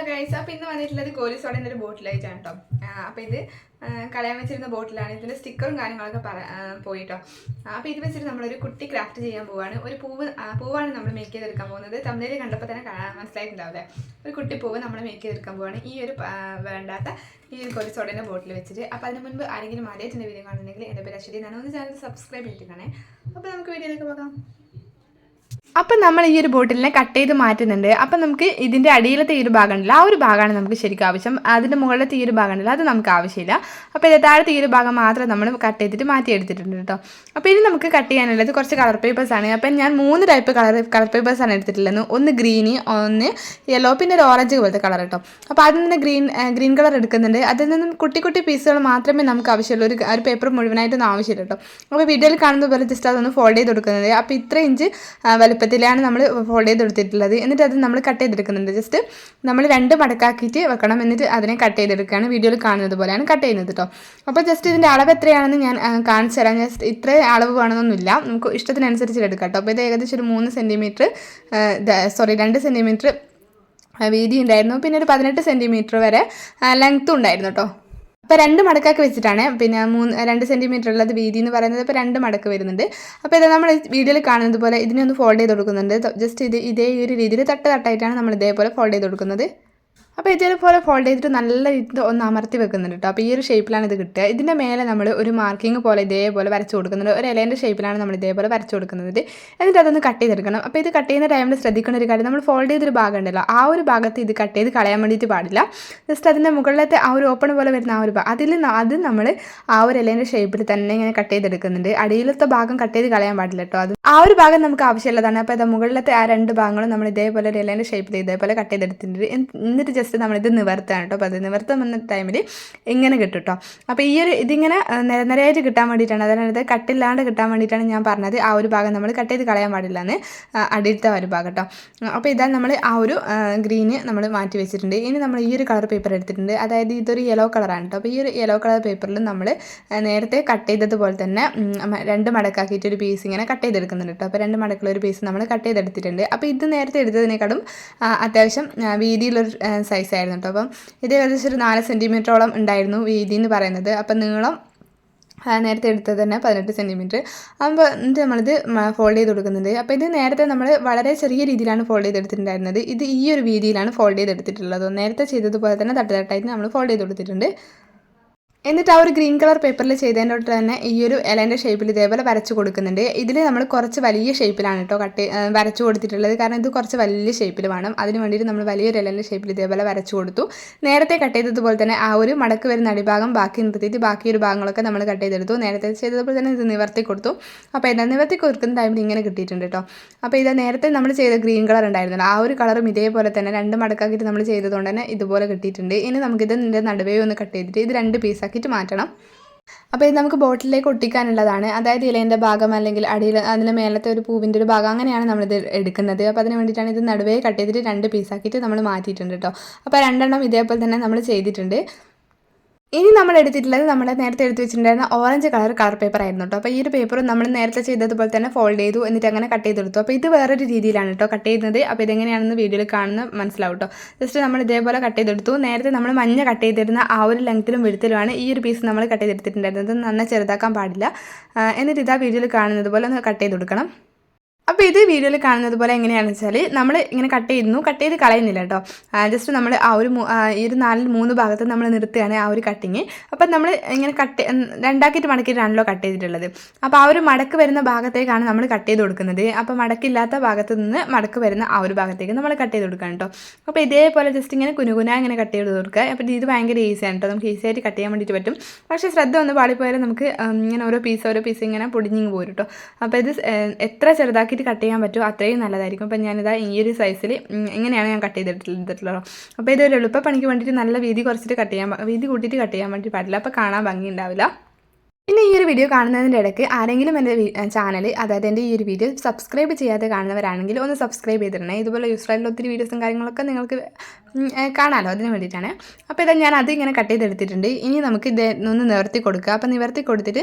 Hello guys അപ്പോൾ ഇന്ന് വന്നിട്ടുള്ളത് കോലി സോഡന്റെ ഒരു ബോട്ടിലായിട്ടാണ് കേട്ടോ അപ്പോൾ ഇത് കളയാൻ വെച്ചിരുന്ന ബോട്ടിലാണ്. ഇതിന്റെ സ്റ്റിക്കറും കാര്യങ്ങളൊക്കെ പറ പോയിട്ടോ അപ്പോൾ ഇത് വെച്ചിട്ട് നമ്മളൊരു കുട്ടി ക്രാഫ്റ്റ് ചെയ്യാൻ പോവാണ്. ഒരു പൂവ് പൂവാണ് നമ്മൾ മേക്ക് ചെയ്തെടുക്കാൻ പോകുന്നത്. തമിഴിൽ കണ്ടപ്പോൾ തന്നെ മനസ്സിലായിട്ടുണ്ടാവില്ലേ? ഒരു കുട്ടി പൂവ് നമ്മൾ മേക്ക് ചെയ്തെടുക്കാൻ പോവാണ്. ഈ ഒരു വേണ്ടാത്ത ഈ ഒരു കോലി സോഡന്റെ ബോട്ടിൽ വെച്ചിട്ട്. അപ്പോൾ അതിന് മുൻപ് ആരെങ്കിലും ആദ്യമായിട്ട് വീഡിയോ കാണുന്നുണ്ടെങ്കിൽ എന്റെ പേര് അശ്വതി എന്നാണ്. ഒന്ന് ചാനൽ സബ്സ്ക്രൈബ് ചെയ്തിട്ടാണേ അപ്പോൾ നമുക്ക് വീഡിയോയിലേക്ക് പോകാം. അപ്പം നമ്മൾ ഈ ഒരു ബോട്ടിലിനെ കട്ട് ചെയ്ത് മാറ്റുന്നുണ്ട്. അപ്പം നമുക്ക് ഇതിന്റെ അടിയിലത്തെ ഈ ഒരു ഭാഗം ഉണ്ടല്ലോ ആ ഒരു ഭാഗമാണ് നമുക്ക് ശരിക്കും ആവശ്യം. അതിന്റെ മുകളിലത്തെ ഈ ഒരു ഭാഗം ഉണ്ടല്ലോ അത് നമുക്ക് ആവശ്യമില്ല. അപ്പോൾ ഇത് താഴത്തെ ഈ ഒരു ഭാഗം മാത്രം നമ്മൾ കട്ട് ചെയ്തിട്ട് മാറ്റി എടുത്തിട്ടുണ്ട് കേട്ടോ. അപ്പോൾ ഇനി നമുക്ക് കട്ട് ചെയ്യാനുള്ളത് കുറച്ച് കളർ പേപ്പേഴ്സ് ആണ്. അപ്പം ഞാൻ മൂന്ന് ടൈപ്പ് കളർ കളർ പേപ്പേഴ്സ് ആണ് എടുത്തിട്ടുള്ളത്. ഒന്ന് ഗ്രീന് ഒന്ന് യെല്ലോ പിന്നെ ഒരു ഓറഞ്ച് പോലത്തെ കളർ കേട്ടോ. അപ്പോൾ അതിൽ നിന്ന് ഗ്രീൻ ഗ്രീൻ കളർ എടുക്കുന്നുണ്ട്. അതിൽ നിന്നും കുട്ടി കുട്ടി പീസുകൾ മാത്രമേ നമുക്ക് ആവശ്യമുള്ളൂ. ഒരു ഒരു പേപ്പർ മുഴുവനായിട്ടൊന്നും ആവശ്യമില്ല കേട്ടോ. അപ്പോൾ വീഡിയോയിൽ കാണുന്ന പോലെ ജസ്റ്റ് അതൊന്ന് ഫോൾഡ് ചെയ്ത് കൊടുക്കുന്നത് അപ്പോൾ ഇത്ര ഇഞ്ച് വലുപ്പത്തിലാണ് നമ്മൾ ഫോൾഡ് ചെയ്ത് കൊടുത്തിട്ടുള്ളത് എന്നിട്ട് അത് നമ്മൾ കട്ട് ചെയ്തെടുക്കുന്നുണ്ട്. ജസ്റ്റ് നമ്മൾ രണ്ട് മടക്കാക്കിയിട്ട് വെക്കണം. എന്നിട്ട് അതിനെ കട്ട് ചെയ്തെടുക്കുകയാണ്. വീഡിയോയിൽ കാണുന്നത് പോലെയാണ് കട്ട് ചെയ്യുന്നത് കേട്ടോ അപ്പോൾ ജസ്റ്റ് ഇതിന്റെ അളവ് എത്രയാണെന്ന് ഞാൻ കാണിച്ചു തരാം. ജസ്റ്റ് ഇത്ര അളവ് വേണമെന്നൊന്നുമില്ല. നമുക്ക് ഇഷ്ടത്തിനനുസരിച്ച് എടുക്കാം കേട്ടോ അപ്പോൾ ഇത് ഏകദേശം ഒരു മൂന്ന് സെന്റിമീറ്റർ സോറി രണ്ട് സെന്റിമീറ്റർ വീതി ഉണ്ടായിരുന്നു പിന്നെ ഒരു പതിനെട്ട് സെന്റിമീറ്റർ വരെ ലെങ്ത്തും ഉണ്ടായിരുന്നു കേട്ടോ അപ്പോൾ രണ്ട് മടക്കാക്കി വെച്ചിട്ടാണ്. പിന്നെ മൂന്ന് രണ്ട് സെന്റിമീറ്റർ ഉള്ളത് വീതി എന്ന് പറയുന്നത് ഇപ്പോൾ രണ്ട് മടക്ക് വരുന്നുണ്ട്. അപ്പോൾ ഇത് നമ്മൾ വീഡിയോയിൽ കാണുന്നത് പോലെ ഇതിനെ ഒന്ന് ഫോൾഡ് ചെയ്ത് കൊടുക്കുന്നുണ്ട്. ജസ്റ്റ് ഇത് ഇതേ ഒരു രീതിയിൽ തട്ട് തട്ടായിട്ടാണ് നമ്മൾ ഇതേപോലെ ഫോൾഡ് ചെയ്ത് കൊടുക്കുന്നത്. അപ്പോൾ ഇതേപോലെ ഫോൾഡ് ചെയ്തിട്ട് നല്ല ഇത് ഒന്ന് അമർത്തി വെക്കുന്നുണ്ട് കേട്ടോ അപ്പോൾ ഈ ഒരു ഷേപ്പിലാണ് ഇത് കിട്ടുക. ഇതിന്റെ മേലെ നമ്മൾ ഒരു മാർക്കിംഗ് പോലെ ഇതേപോലെ വരച്ച് കൊടുക്കുന്നുണ്ട്. ഒരു ഇലേന്റെ ഷേപ്പിലാണ് നമ്മൾ ഇതേപോലെ വരച്ച് കൊടുക്കുന്നത്. എന്നിട്ട് അതൊന്ന് കട്ട് ചെയ്തെടുക്കണം. അപ്പോൾ ഇത് കട്ട് ചെയ്യുന്ന ടൈമിൽ ശ്രദ്ധിക്കേണ്ട ഒരു കാര്യം നമ്മൾ ഫോൾഡ് ചെയ്തൊരു ഭാഗം ഉണ്ടല്ലോ ആ ഒരു ഭാഗത്ത് ഇത് കട്ട് ചെയ്ത് കളയാൻ വേണ്ടിയിട്ട് പാടില്ല. ജസ്റ്റ് അതിന്റെ മുകളിലത്തെ ആ ഒരു ഓപ്പൺ പോലെ വരുന്ന ആ ഒരു ഭാഗം അതിൽ അത് നമ്മൾ ആ ഒരു ഇലേന്റെ ഷേപ്പിൽ തന്നെ ഇങ്ങനെ കട്ട് ചെയ്തെടുക്കുന്നുണ്ട്. അടിയിലത്തെ ഭാഗം കട്ട് ചെയ്ത് കളയാൻ പാടില്ല കേട്ടോ അത് ആ ഒരു ഭാഗം നമുക്ക് ആവശ്യമുള്ളതാണ്. അപ്പോൾ ഇത് മുകളിലത്തെ ആ രണ്ട് ഭാഗങ്ങളും നമ്മൾ ഇതേപോലെ ഷേപ്പ് ഷേപ്പിൽ ഇതേപോലെ കട്ട് ചെയ്തെടുത്തിട്ടുണ്ട്. എന്നിട്ട് ജസ്റ്റ് നമ്മളിത് നിവർത്താണ് കേട്ടോ. അപ്പോൾ അത് നിവർത്തം വന്ന ടൈമിൽ ഇങ്ങനെ കിട്ടും കേട്ടോ. അപ്പോൾ ഈ ഒരു ഇതിങ്ങനെ നിരനിരയായിട്ട് കിട്ടാൻ വേണ്ടിയിട്ടാണ്. അതായത് കട്ടില്ലാണ്ട് കിട്ടാൻ വേണ്ടിയിട്ടാണ് ഞാൻ പറഞ്ഞത്. ആ ഒരു ഭാഗം നമ്മൾ കട്ട് ചെയ്ത് കളയാൻ പാടില്ല എന്ന് അടിയിലത്തെ ഒരു ഭാഗം കേട്ടോ. അപ്പോൾ ഇതാ നമ്മൾ ആ ഒരു ഗ്രീന് നമ്മൾ മാറ്റി വെച്ചിട്ടുണ്ട്. ഇനി നമ്മൾ ഈ ഒരു കളർ പേപ്പർ എടുത്തിട്ടുണ്ട്. അതായത് ഇതൊരു യെല്ലോ കളറാണ് കേട്ടോ. അപ്പോൾ ഈ ഒരു യെല്ലോ കളർ പേപ്പറിൽ നമ്മൾ നേരത്തെ കട്ട് ചെയ്തതുപോലെ തന്നെ രണ്ട് മടക്കാക്കിയിട്ട് ഒരു പീസ് ഇങ്ങനെ കട്ട് ചെയ്തെടുക്കുന്നുണ്ട് കേട്ടോ അപ്പോൾ രണ്ട് മടക്കുള്ള ഒരു പീസ് നമ്മൾ കട്ട് ചെയ്തെടുത്തിട്ടുണ്ട്. അപ്പോൾ ഇത് നേരത്തെ എടുത്തതിനേക്കാളും അത്യാവശ്യം വീതിയിലൊരു വീതിയുള്ളൊരു സൈസ് ആയിരുന്നു കേട്ടോ അപ്പം ഇത് ഏകദേശം ഒരു നാല് സെന്റിമീറ്ററോളം ഉണ്ടായിരുന്നു വീതി എന്ന് പറയുന്നത്. അപ്പം നീളം നേരത്തെ എടുത്തത് തന്നെ പതിനെട്ട് സെന്റിമീറ്റർ അപ്പോൾ എന്നിട്ട് നമ്മളിത് ഫോൾഡ് ചെയ്ത് കൊടുക്കുന്നുണ്ട്. അപ്പോൾ ഇത് നേരത്തെ നമ്മൾ വളരെ ചെറിയ രീതിയിലാണ് ഫോൾഡ് ചെയ്തെടുത്തിട്ടുണ്ടായിരുന്നത്. ഇത് ഈ ഒരു രീതിയിലാണ് ഫോൾഡ് ചെയ്തെടുത്തിട്ടുള്ളത്. നേരത്തെ ചെയ്തതുപോലെ തന്നെ തട്ട് തട്ടായിട്ട് നമ്മൾ ഫോൾഡ് ചെയ്ത് കൊടുത്തിട്ടുണ്ട്. എന്നിട്ട് ആ ഒരു ഗ്രീൻ കളർ പേപ്പറിൽ ചെയ്തതിന്റെ തന്നെ ഈ ഒരു ഇലേന്റെ ഷേപ്പിൽ ഇതേപോലെ വരച്ച് കൊടുക്കുന്നുണ്ട്. ഇതിൽ നമ്മൾ കുറച്ച് വലിയ ഷേപ്പിലാണ് കേട്ടോ കട്ട് വരച്ച് കൊടുത്തിട്ടുള്ളത്. കാരണം ഇത് കുറച്ച് വലിയ ഷേപ്പിൽ വേണം. അതിന് വേണ്ടിയിട്ട് നമ്മൾ വലിയൊരു ഇലേന്റെ ഷേപ്പിൽ ഇതേപോലെ വരച്ച് കൊടുത്തു. നേരത്തെ കട്ട് ചെയ്തതുപോലെ തന്നെ ആ ഒരു മടക്ക് വരുന്ന അടിഭാഗം ബാക്കി നിർത്തിയിട്ട് ബാക്കി ഒരു ഭാഗങ്ങളൊക്കെ നമ്മൾ കട്ട് ചെയ്തെടുത്തു. നേരത്തെ ചെയ്തതുപോലെ തന്നെ ഇത് നിവർത്തി കൊടുത്തു. അപ്പോൾ എന്താ നിവർത്തി കൊടുക്കുന്ന ടൈമിൽ ഇങ്ങനെ കിട്ടിയിട്ടുണ്ട് കേട്ടോ അപ്പോൾ ഇതാ നേരത്തെ നമ്മൾ ചെയ്ത ഗ്രീൻ കളർ ഉണ്ടായിരുന്നല്ലോ. ആ ഒരു കളറും ഇതേപോലെ തന്നെ രണ്ട് മടക്കാക്കിയിട്ട് നമ്മൾ ചെയ്തതുകൊണ്ട് തന്നെ ഇതുപോലെ കിട്ടിയിട്ടുണ്ട്. ഇനി നമുക്കിത് നടുവേ ഒന്ന് കട്ട് ചെയ്തിട്ട് ഇത് രണ്ട് പീസാക്കിയിട്ട് മാറ്റണം. അപ്പോൾ ഇത് നമുക്ക് ബോട്ടിലേക്ക് ഒട്ടിക്കാനുള്ളതാണ്. അതായത് ഇലേന്റെ ഭാഗം അല്ലെങ്കിൽ അടിയിൽ അതിന്റെ മേലത്തെ ഒരു പൂവിന്റെ ഒരു ഭാഗം അങ്ങനെയാണ് നമ്മളിത് എടുക്കുന്നത്. അപ്പോൾ അതിന് വേണ്ടിയിട്ടാണ് ഇത് നടുവേ കട്ട് ചെയ്തിട്ട് രണ്ട് പീസാക്കിയിട്ട് നമ്മൾ മാറ്റിയിട്ടുണ്ട് കേട്ടോ അപ്പോൾ രണ്ടെണ്ണം ഇതേപോലെ തന്നെ നമ്മൾ ചെയ്തിട്ടുണ്ട്. ഇനി നമ്മൾ എടുത്തിട്ടുള്ളത് നമ്മൾ നേരത്തെ എടുത്തു വെച്ചിട്ടുണ്ടായിരുന്ന ഓറഞ്ച് കളർ കളർ പേപ്പർ ആയിരുന്നു കേട്ടോ അപ്പോൾ ഈ ഒരു പേപ്പർ നമ്മൾ നേരത്തെ ചെയ്തതുപോലെ തന്നെ ഫോൾഡ് ചെയ്തു എന്നിട്ട് അങ്ങനെ കട്ട് ചെയ്തെടുത്തു. അപ്പോൾ ഇത് വേറൊരു രീതിയിലാണ് കേട്ടോ കട്ട് ചെയ്യുന്നത്. അപ്പോൾ ഇതെങ്ങനെയാണെന്ന് വീഡിയോയിൽ കാണുന്ന മനസ്സിലാവും കേട്ടോ ജസ്റ്റ് നമ്മൾ ഇതേപോലെ കട്ട് ചെയ്തെടുത്തു. നേരത്തെ നമ്മൾ മഞ്ഞ കട്ട് ചെയ്തിരുന്ന ആ ഒരു ലെങ്ത്തിലും വിടുത്തിലുമാണ് ഈ ഒരു പീസ് നമ്മൾ കട്ട് ചെയ്തെടുത്തിട്ടുണ്ടായിരുന്നത്. നന്നായി ചെറുതാക്കാൻ പാടില്ല. എന്നിട്ട് ഇതാ വീഡിയോയിൽ കാണുന്നത് പോലെ ഒന്ന് കട്ട് ചെയ്ത് കൊടുക്കണം. അപ്പോൾ ഇത് വീഡിയോയിൽ കാണുന്നത് പോലെ എങ്ങനെയാണെന്ന് വെച്ചാൽ നമ്മൾ ഇങ്ങനെ കട്ട് ചെയ്യുന്നു കട്ട് ചെയ്ത് കളയുന്നില്ല കേട്ടോ ജസ്റ്റ് നമ്മൾ ആ ഒരു ഈ ഒരു നാലിൽ മൂന്ന് ഭാഗത്ത് നമ്മൾ നിർത്തുകയാണ് ആ ഒരു കട്ടിങ് അപ്പം നമ്മൾ ഇങ്ങനെ കട്ട് രണ്ടാക്കിയിട്ട് മടക്കിയിട്ടാണല്ലോ കട്ട് ചെയ്തിട്ടുള്ളത്. അപ്പോൾ ആ ഒരു മടക്ക് വരുന്ന ഭാഗത്തേക്കാണ് നമ്മൾ കട്ട് ചെയ്ത് കൊടുക്കുന്നത്. അപ്പോൾ മടക്കില്ലാത്ത ഭാഗത്ത് നിന്ന് മടക്ക് വരുന്ന ആ ഒരു ഭാഗത്തേക്ക് നമ്മൾ കട്ട് ചെയ്ത് കൊടുക്കണം കേട്ടോ അപ്പോൾ ഇതേപോലെ ജസ്റ്റ് ഇങ്ങനെ കുനുകുന ഇങ്ങനെ കട്ട് ചെയ്ത് കൊടുക്കുക. അപ്പോൾ ഇത് ഭയങ്കര ഈസിയാണ് കേട്ടോ നമുക്ക് ഈസി ആയിട്ട് കട്ട് ചെയ്യാൻ വേണ്ടിയിട്ട് പറ്റും. പക്ഷേ ശ്രദ്ധ ഒന്ന് പാളിപ്പോയാൽ നമുക്ക് ഇങ്ങനെ ഓരോ പീസ് ഓരോ പീസ് ഇങ്ങനെ പൊടിഞ്ഞിങ്ങ് പോരും കേട്ടോ അപ്പോൾ ഇത് എത്ര എത്ര ചെറുതാക്കിയിട്ട് കട്ട് ചെയ്യാൻ പറ്റുമോ അത്രയും നല്ലതായിരിക്കും. അപ്പം ഞാനിതാ ഈ ഒരു സൈസിൽ ഇങ്ങനെയാണ് ഞാൻ കട്ട് ചെയ്തിട്ടുള്ളത് അപ്പോൾ ഇതൊരു എളുപ്പ പണിക്ക് വേണ്ടിയിട്ട് നല്ല വീതി കുറച്ചിട്ട് കട്ട് ചെയ്യാൻ വീതി കൂട്ടിയിട്ട് കട്ട് ചെയ്യാൻ വേണ്ടി പാടില്ല. അപ്പോൾ കാണാൻ ഭംഗി ഉണ്ടാവില്ല. പിന്നെ ഈ ഒരു വീഡിയോ കാണുന്നതിന്റെ ഇടയ്ക്ക് ആരെങ്കിലും എന്റെ ചാനൽ അതായത് എന്റെ ഈ ഒരു വീഡിയോ സബ്സ്ക്രൈബ് ചെയ്യാതെ കാണുന്നവരാണെങ്കിൽ ഒന്ന് സബ്സ്ക്രൈബ് ചെയ്തിടണേ. ഇതുപോലെ യൂസ് ആയിട്ടുള്ള ഒത്തിരി വീഡിയോസും കാര്യങ്ങളൊക്കെ നിങ്ങൾക്ക് കാണാമല്ലോ അതിന് വേണ്ടിയിട്ടാണ്. അപ്പോൾ ഇതാ ഞാൻ അത് ഇങ്ങനെ കട്ട് ചെയ്തെടുത്തിട്ടുണ്ട്. ഇനി നമുക്ക് ഇത് ഒന്ന് നിവർത്തി കൊടുക്കുക അപ്പോൾ നിവർത്തി കൊടുത്തിട്ട്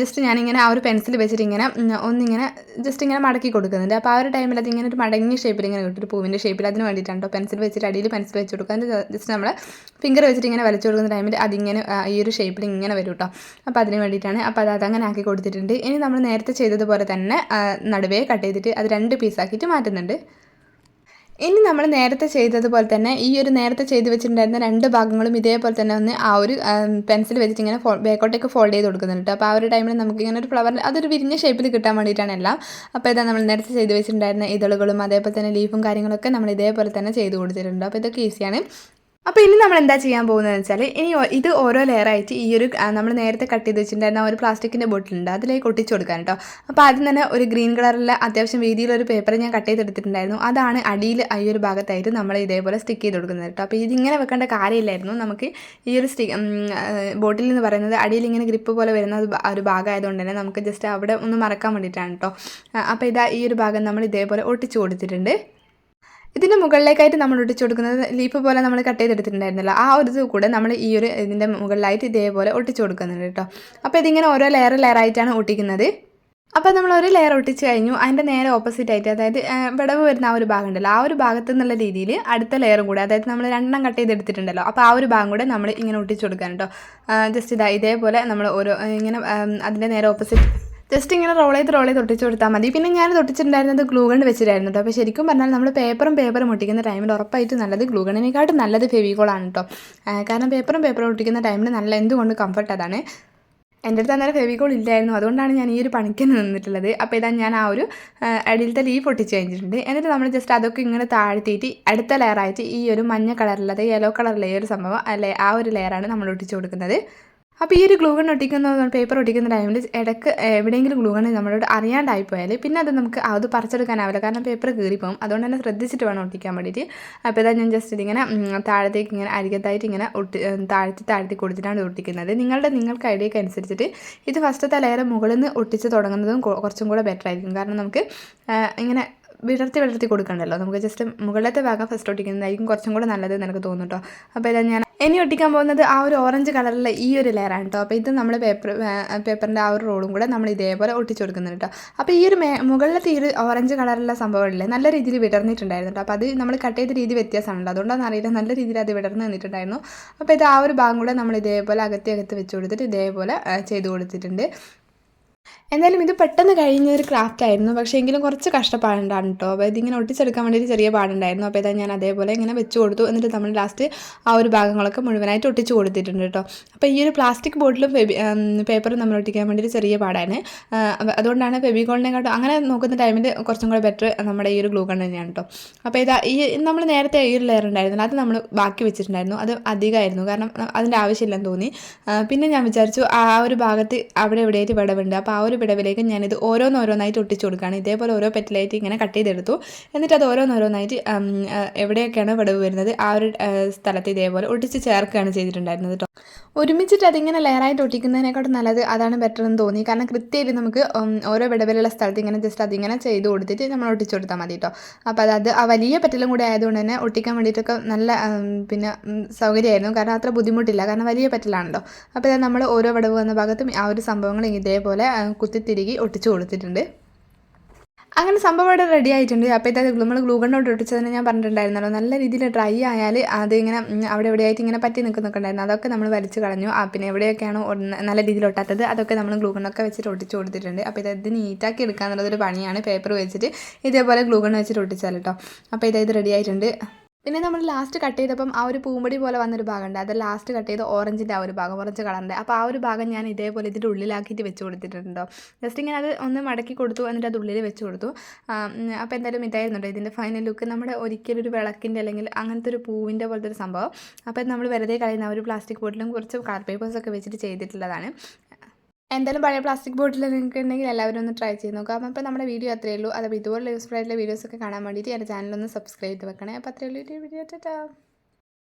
ജസ്റ്റ് ഞാനിങ്ങനെ ആ ഒരു പെൻസിൽ വെച്ചിട്ട് ഇങ്ങനെ ഒന്നിങ്ങനെ ജസ്റ്റ് ഇങ്ങനെ മടക്കി കൊടുക്കുന്നുണ്ട്. അപ്പോൾ ആ ഒരു ടൈമിൽ അത് ഇങ്ങനെ ഒരു മടങ്ങിയ ഷേപ്പിൽ ഇങ്ങനെ കിട്ടും പൂവിന്റെ ഷേപ്പിൽ അതിന് വേണ്ടിയിട്ടാണ് കേട്ടോ പെൻസിൽ വെച്ചിട്ട് അടിയിൽ പെൻസിൽ വെച്ച് കൊടുക്കുക. അതിന്റെ ജസ്റ്റ് നമ്മൾ ഫിംഗർ വെച്ചിട്ട് ഇങ്ങനെ വലിച്ചു കൊടുക്കുന്ന ടൈമിൽ അതിങ്ങനെ ഈ ഒരു ഷേപ്പിൽ ഇങ്ങനെ വരും കേട്ടോ അപ്പോൾ അതിന് വേണ്ടിയിട്ടാണ് അപ്പോൾ അത് അതങ്ങനെ ആക്കി കൊടുത്തിട്ടുണ്ട്. ഇനി നമ്മൾ നേരത്തെ ചെയ്തതുപോലെ തന്നെ നടുവേ കട്ട് ചെയ്തിട്ട് അത് രണ്ട് പീസാക്കിയിട്ട് മാറ്റുന്നുണ്ട്. ഇനി നമ്മൾ നേരത്തെ ചെയ്തതുപോലെ തന്നെ ഈ ഒരു നേരത്തെ ചെയ്ത് വെച്ചിട്ടുണ്ടായിരുന്ന രണ്ട് ഭാഗങ്ങളും ഇതേപോലെ തന്നെ ഒന്ന് ആ ഒരു പെൻസിൽ വെച്ചിട്ട് ഇങ്ങനെ ഫോ ബാക്കോട്ടേക്ക് ഫോൾഡ് ചെയ്ത് കൊടുക്കുന്നുണ്ട്. അപ്പോൾ ആ ഒരു ടൈമിൽ നമുക്ക് ഇങ്ങനെ ഒരു ഫ്ലവർ അതൊരു വിരിഞ്ഞ ഷേപ്പിൽ കിട്ടാൻ വേണ്ടിയിട്ടാണ് എല്ലാം. അപ്പോൾ ഇതാ നമ്മൾ നേരത്തെ ചെയ്ത് വെച്ചിട്ടുണ്ടായിരുന്ന ഇതളുകളും അതേപോലെ തന്നെ ലീഫും കാര്യങ്ങളൊക്കെ നമ്മൾ ഇതേപോലെ തന്നെ ചെയ്ത് കൊടുത്തിട്ടുണ്ട്. അപ്പോൾ ഇതൊക്കെ ഈസിയാണ് അപ്പോൾ ഇനി നമ്മൾ എന്താ ചെയ്യാൻ പോകുന്നതെന്ന് വെച്ചാൽ ഇനി ഇത് ഓരോ ലെയറായിട്ട് ഈ ഒരു നമ്മൾ നേരത്തെ കട്ട് ചെയ്ത് വെച്ചിട്ടുണ്ടായിരുന്ന ഒരു പ്ലാസ്റ്റിക്കിന്റെ ബോട്ടിലുണ്ട് അതിലേക്ക് ഒട്ടിച്ചു കൊടുക്കാൻ കേട്ടോ അപ്പോൾ ആദ്യം തന്നെ ഒരു ഗ്രീൻ കളറിലെ അത്യാവശ്യം വീതിയിലൊരു പേപ്പർ ഞാൻ കട്ട് ചെയ്തെടുത്തിട്ടുണ്ടായിരുന്നു. അതാണ് അടിയിൽ ഈ ഒരു ഭാഗത്തായിട്ട് നമ്മൾ ഇതേപോലെ സ്റ്റിക്ക് ചെയ്ത് കൊടുക്കുന്നത് കേട്ടോ അപ്പോൾ ഇതിങ്ങനെ വെക്കേണ്ട കാര്യമില്ലായിരുന്നു. നമുക്ക് ഈ ഒരു സ്റ്റി ബോട്ടിൽ എന്ന് പറയുന്നത് അടിയിൽ ഇങ്ങനെ ഗ്രിപ്പ് പോലെ വരുന്ന ഒരു ഭാഗമായതുകൊണ്ട് തന്നെ നമുക്ക് ജസ്റ്റ് അവിടെ ഒന്ന് മറക്കാൻ വേണ്ടിയിട്ടാണ് കേട്ടോ അപ്പോൾ ഇതാ ഈ ഒരു ഭാഗം നമ്മൾ ഇതേപോലെ ഒട്ടിച്ചു കൊടുത്തിട്ടുണ്ട്. ഇതിന്റെ മുകളിലേക്കായിട്ട് നമ്മൾ ഒട്ടിച്ചു കൊടുക്കുന്നത് ലീഫ് പോലെ നമ്മൾ കട്ട് ചെയ്തെടുത്തിട്ടുണ്ടായിരുന്നല്ലോ. ആ ഒരു ഇത് കൂടെ നമ്മൾ ഈ ഒരു ഇതിന്റെ മുകളിലായിട്ട് ഇതേപോലെ ഒട്ടിച്ചു കൊടുക്കുന്നുണ്ട് കേട്ടോ. അപ്പോൾ ഇതിങ്ങനെ ഓരോ ലെയർ ആയിട്ടാണ് ഒട്ടിക്കുന്നത്. അപ്പോൾ നമ്മൾ ഒരു ലെയർ ഒട്ടിച്ച് കഴിഞ്ഞു. അതിന്റെ നേരെ ഓപ്പോസിറ്റ് ആയിട്ട് അതായത് വിടവ് വരുന്ന ആ ഒരു ഭാഗം ഉണ്ടല്ലോ. ആ ഒരു ഭാഗത്ത് നിന്നുള്ള രീതിയിൽ അടുത്ത ലെയറും കൂടെ അതായത് നമ്മൾ രണ്ടെണ്ണം കട്ട് ചെയ്തെടുത്തിട്ടുണ്ടല്ലോ. അപ്പോൾ ആ ഒരു ഭാഗം കൂടെ നമ്മൾ ഇങ്ങനെ ഒട്ടിച്ചു കൊടുക്കാൻ കേട്ടോ. ജസ്റ്റ് ഇതാ ഇതേപോലെ നമ്മൾ ഓരോ ഇങ്ങനെ അതിന്റെ നേരെ ഓപ്പോസിറ്റ് ജസ്റ്റ് ഇങ്ങനെ റോൾ ചെയ്ത് റോൾ ചെയ്ത് ഒട്ടിച്ച് കൊടുത്താൽ മതി. പിന്നെ ഞാൻ ഒട്ടിച്ചിട്ടുണ്ടായിരുന്നത് ഗ്ലൂ വെച്ചിട്ടായിരുന്നു കേട്ടോ അപ്പോൾ ശരിക്കും പറഞ്ഞാൽ നമ്മൾ പേപ്പറും പേപ്പറും ഒട്ടിക്കുന്ന ടൈമിൽ ഉറപ്പായിട്ട് നല്ലത് ഗ്ലൂ ഗണ്ണിനെക്കാട്ടും നല്ലത് ഫെവിക്കോളാണ് കേട്ടോ കാരണം പേപ്പറും പേപ്പറും ഒട്ടിക്കുന്ന ടൈമിൽ നല്ല എന്തുകൊണ്ട് കംഫർട്ട് അതാണ്. എന്റെ അടുത്ത് അന്നേരം ഫെവിക്കോൾ ഇല്ലായിരുന്നു. അതുകൊണ്ടാണ് ഞാൻ ഈ ഒരു പണിക്ക് നിന്നിട്ടുള്ളത്. അപ്പോൾ ഇതാ ഞാൻ ആ ഒരു അടിയിലത്തെ ലീഫ് ഒട്ടിച്ച് കഴിഞ്ഞിട്ടുണ്ട്. എന്നിട്ട് നമ്മൾ ജസ്റ്റ് അതൊക്കെ ഇങ്ങനെ താഴ്ത്തിയിട്ട് അടുത്ത ലെയറായിട്ട് ഈ ഒരു മഞ്ഞ കളറിലത് യെല്ലോ കളറിലെ ഒരു സംഭവം അല്ലെ ആ ഒരു ലെയറാണ് നമ്മൾ ഒട്ടിച്ച് കൊടുക്കുന്നത്. അപ്പോൾ ഈ ഒരു ഗ്ലൂഗൺ ഒട്ടിക്കുന്ന പേപ്പർ ഒട്ടിക്കുന്ന ടൈമിൽ ഇടയ്ക്ക് എവിടെയെങ്കിലും ഗ്ലൂഗൺ നമ്മളോട് അറിയാണ്ടായി പോയാൽ പിന്നെ അത് നമുക്ക് അത് പറിച്ചെടുക്കാനാവില്ല. കാരണം പേപ്പർ കീറിപ്പോകും അതുകൊണ്ട് തന്നെ ശ്രദ്ധിച്ചിട്ട് വേണം ഒട്ടിക്കാൻ വേണ്ടിയിട്ട് അപ്പോൾ ഇതാ ഞാൻ ജസ്റ്റ് ഇതിങ്ങനെ താഴത്തേക്ക് ഇങ്ങനെ അരികത്തായിട്ട് ഇങ്ങനെ ഒട്ടി താഴ്ത്തി താഴ്ത്തി കൊടുത്തിട്ടാണ് ഒട്ടിക്കുന്നത്. നിങ്ങളുടെ നിങ്ങൾക്ക് ഐഡിയക്ക് അനുസരിച്ചിട്ട് ഇത് ഫസ്റ്റ് ലെയർ മുകളിൽ നിന്ന് ഒട്ടിച്ച് തുടങ്ങുന്നതും കുറച്ചും കൂടെ ബെറ്റർ ആയിരിക്കും. കാരണം നമുക്ക് ഇങ്ങനെ വിടർത്തി വിടർത്തി കൊടുക്കണ്ടല്ലോ. നമുക്ക് ജസ്റ്റ് മുകളിലത്തെ ഭാഗം ഫസ്റ്റ് ഒട്ടിക്കുന്നതായിരിക്കും കുറച്ചും കൂടെ നല്ലത് എന്ന് എനിക്ക് തോന്നുന്നു കേട്ടോ അപ്പോൾ ഇതാ ഞാൻ ഇനി ഒട്ടിക്കാൻ പോകുന്നത് ആ ഒരു ഓറഞ്ച് കളറിലെ ഈ ഒരു ലെയറാണ് കേട്ടോ അപ്പോൾ ഇത് നമ്മൾ പേപ്പർ പേപ്പറിന്റെ ആ ഒരു റോളും കൂടെ നമ്മൾ ഇതേപോലെ ഒട്ടിച്ചു കൊടുക്കുന്നുണ്ട് കേട്ടോ അപ്പോൾ ഈ ഒരു മേ മുകളിലത്തെ ഈ ഒരു ഓറഞ്ച് കളറിലുള്ള സംഭവമില്ലേ നല്ല രീതിയിൽ വിടർന്നിട്ടുണ്ടായിരുന്നു കേട്ടോ അപ്പോൾ അത് നമ്മൾ കട്ട് ചെയ്ത രീതി വ്യത്യാസമാണല്ലോ. അതുകൊണ്ടാണ് അറിയില്ല നല്ല രീതിയിൽ അത് വിടർന്ന് നിന്നിട്ടുണ്ടായിരുന്നു. അപ്പോൾ ഇത് ആ ഒരു ഭാഗം കൂടെ നമ്മൾ ഇതേപോലെ അകത്തി അകത്ത് വെച്ച് കൊടുത്തിട്ട് ഇതേപോലെ ചെയ്ത് കൊടുത്തിട്ടുണ്ട്. എന്തായാലും ഇത് പെട്ടെന്ന് കഴിഞ്ഞ ഒരു ക്രാഫ്റ്റ് ആയിരുന്നു. പക്ഷേ എങ്കിലും കുറച്ച് കഷ്ടപ്പാടുണ്ടാണ് കേട്ടോ അപ്പോൾ ഇതിങ്ങനെ ഒട്ടിച്ചെടുക്കാൻ വേണ്ടിയിട്ട് ചെറിയ പാടുണ്ടായിരുന്നു. അപ്പോൾ ഇതാ ഞാൻ അതേപോലെ ഇങ്ങനെ വെച്ച് കൊടുത്തു. എന്നിട്ട് നമ്മൾ ലാസ്റ്റ് ആ ഒരു ഭാഗങ്ങളൊക്കെ മുഴുവനായിട്ട് ഒട്ടിച്ചു കൊടുത്തിട്ടുണ്ട് കേട്ടോ അപ്പോൾ ഈ ഒരു പ്ലാസ്റ്റിക് ബോട്ടിലും പേപ്പറും നമ്മൾ ഒട്ടിക്കാൻ വേണ്ടിയിട്ട് ചെറിയ പാടാണ്. അതുകൊണ്ടാണ് ഫെബികോളിനെക്കാട്ടും അങ്ങനെ നോക്കുന്ന ടൈമിൽ കുറച്ചും കൂടെ ബെറ്റർ നമ്മുടെ ഈ ഒരു ഗ്ലൂ കണ്ണ് തന്നെയാണ് കേട്ടോ അപ്പോൾ ഇതാ ഈ നമ്മൾ നേരത്തെ ഈ ഒരു ലെയർ ഉണ്ടായിരുന്നു അത് നമ്മൾ ബാക്കി വെച്ചിട്ടുണ്ടായിരുന്നു. അത് അധികമായിരുന്നു. കാരണം അതിന്റെ ആവശ്യമില്ലെന്ന് തോന്നി. പിന്നെ ഞാൻ വിചാരിച്ചു ആ ഒരു ഭാഗത്ത് അവിടെ എവിടെയായിട്ട് വിടവുണ്ട്. അപ്പോൾ ആ ഒരു വിടവിലേക്ക് ഞാനിത് ഓരോന്നോരോന്നായിട്ട് ഒട്ടിച്ചു കൊടുക്കുകയാണ്. ഇതേപോലെ ഓരോ പെറ്റിലായിട്ട് ഇങ്ങനെ കട്ട് ചെയ്തെടുത്തു. എന്നിട്ട് അത് ഓരോന്നോരോന്നായിട്ട് എവിടെയൊക്കെയാണ് വിടവ് വരുന്നത് ആ ഒരു സ്ഥലത്ത് ഇതേപോലെ ഒട്ടിച്ച് ചേർക്കുകയാണ് ചെയ്തിട്ടുണ്ടായിരുന്നത് കേട്ടോ ഒരുമിച്ചിട്ട് അതിങ്ങനെ ലെയറായിട്ട് ഒട്ടിക്കുന്നതിനെക്കാട്ടും നല്ലത് അതാണ് ബെറ്റർ എന്ന് തോന്നി. കാരണം കൃത്യമായിട്ട് നമുക്ക് ഓരോ വിടവിലുള്ള സ്ഥലത്ത് ഇങ്ങനെ ജസ്റ്റ് അതിങ്ങനെ ചെയ്ത് കൊടുത്തിട്ട് നമ്മൾ ഒട്ടിച്ചു കൊടുത്താൽ മതി കേട്ടോ അപ്പോൾ അത് ആ വലിയ പെറ്റലും കൂടെ ആയതുകൊണ്ട് തന്നെ ഒട്ടിക്കാൻ വേണ്ടിയിട്ടൊക്കെ നല്ല പിന്നെ സൗകര്യമായിരുന്നു. കാരണം അത്ര ബുദ്ധിമുട്ടില്ല. കാരണം വലിയ പെറ്റലാണല്ലോ അപ്പോൾ നമ്മൾ ഓരോ വിടവ് വന്ന ഭാഗത്തും ആ ഒരു സംഭവങ്ങൾ ഇതേപോലെ ആ, തിരികെ ഒട്ടിച്ചു കൊടുത്തിട്ടുണ്ട്. അങ്ങനെ സംഭവം ഇവിടെ റെഡി ആയിട്ടുണ്ട്. അപ്പോൾ നമ്മൾ ഗ്ലൂ ഗണ്ണോട്ട് ഒട്ടിച്ചതിന് ഞാൻ പറഞ്ഞിട്ടുണ്ടായിരുന്നല്ലോ. നല്ല രീതിയിൽ ഡ്രൈ ആയാൽ അത് ഇങ്ങനെ ഉം, അവിടെ എവിടെയായിട്ട് ഇങ്ങനെ പറ്റി നിൽക്കുന്നൊക്കെ ഉണ്ടായിരുന്നു അതൊക്കെ നമ്മൾ വലിച്ചു കളഞ്ഞു. പിന്നെ എവിടെയൊക്കെയാണ് നല്ല രീതിയിൽ ഒട്ടാത്തത് അതൊക്കെ നമ്മൾ ഗ്ലൂ ഗണ്ണൊക്കെ വെച്ചിട്ട് ഒട്ടിച്ച് കൊടുത്തിട്ടുണ്ട്. അപ്പോൾ ഇത് നീറ്റാക്കി എടുക്കാന്നുള്ളതൊരു പണിയാണ്. പേപ്പർ വെച്ചിട്ട് ഇതേപോലെ ഗ്ലൂ ഗണ്ണ് വെച്ചിട്ട് ഒട്ടിച്ചാൽ കേട്ടോ അപ്പോൾ ഇത് ഇത് റെഡി ആയിട്ടുണ്ട്. പിന്നെ നമ്മൾ ലാസ്റ്റ് കട്ട് ചെയ്തപ്പം ആ ഒരു പൂമ്പടി പോലെ വന്നൊരു ഭാഗമുണ്ട്. അത് ലാസ്റ്റ് കട്ട് ചെയ്ത് ഓറഞ്ചിന്റെ ആ ഒരു ഭാഗം ഓറഞ്ച് കളറിന്റെ അപ്പോൾ ആ ഒരു ഭാഗം ഞാൻ ഇതേപോലെ ഇതിന്റെ ഉള്ളിലാക്കിയിട്ട് വെച്ച് കൊടുത്തിട്ടുണ്ടോ? ജസ്റ്റ് ഇങ്ങനെ അത് ഒന്ന് മടക്കി കൊടുത്തു എന്നിട്ട് അത് ഉള്ളിൽ വെച്ച് കൊടുത്തു. അപ്പോൾ എന്തായാലും ഇതായിരുന്നുണ്ടോ ഇതിന്റെ ഫൈനൽ ലുക്ക് നമ്മുടെ ഒരിക്കലും ഒരു വിളക്കിന്റെ അല്ലെങ്കിൽ അങ്ങനത്തെ ഒരു പൂവിന്റെ പോലത്തെ ഒരു സംഭവം. അപ്പോൾ നമ്മൾ വെറുതെ കളയുന്ന ഒരു പ്ലാസ്റ്റിക് ബോട്ടിലും കുറച്ച് കളർ പേപ്പേഴ്സൊക്കെ വെച്ചിട്ട് ചെയ്തിട്ടുള്ളതാണ്. എന്തായാലും പഴയ പ്ലാസ്റ്റിക് ബോട്ടിൽ നിങ്ങൾക്ക് ഉണ്ടെങ്കിൽ എല്ലാവരും ഒന്ന് ട്രൈ ചെയ്ത് നോക്കാം. അപ്പോൾ നമ്മുടെ വീഡിയോ അത്രയേ ഉള്ളൂ. അതപ്പോൾ ഇതുപോലെ യൂസ്ഫുൾ ആയിട്ടുള്ള വീഡിയോസൊക്കെ കാണാൻ വേണ്ടിയിട്ട് എന്റെ ചാനലൊന്ന് സബ്സ്ക്രൈബ് ചെയ്ത് വെക്കണേ. അപ്പോൾ അത്രയേ ഉള്ളൂ. വീഡിയോ ടാറ്റാ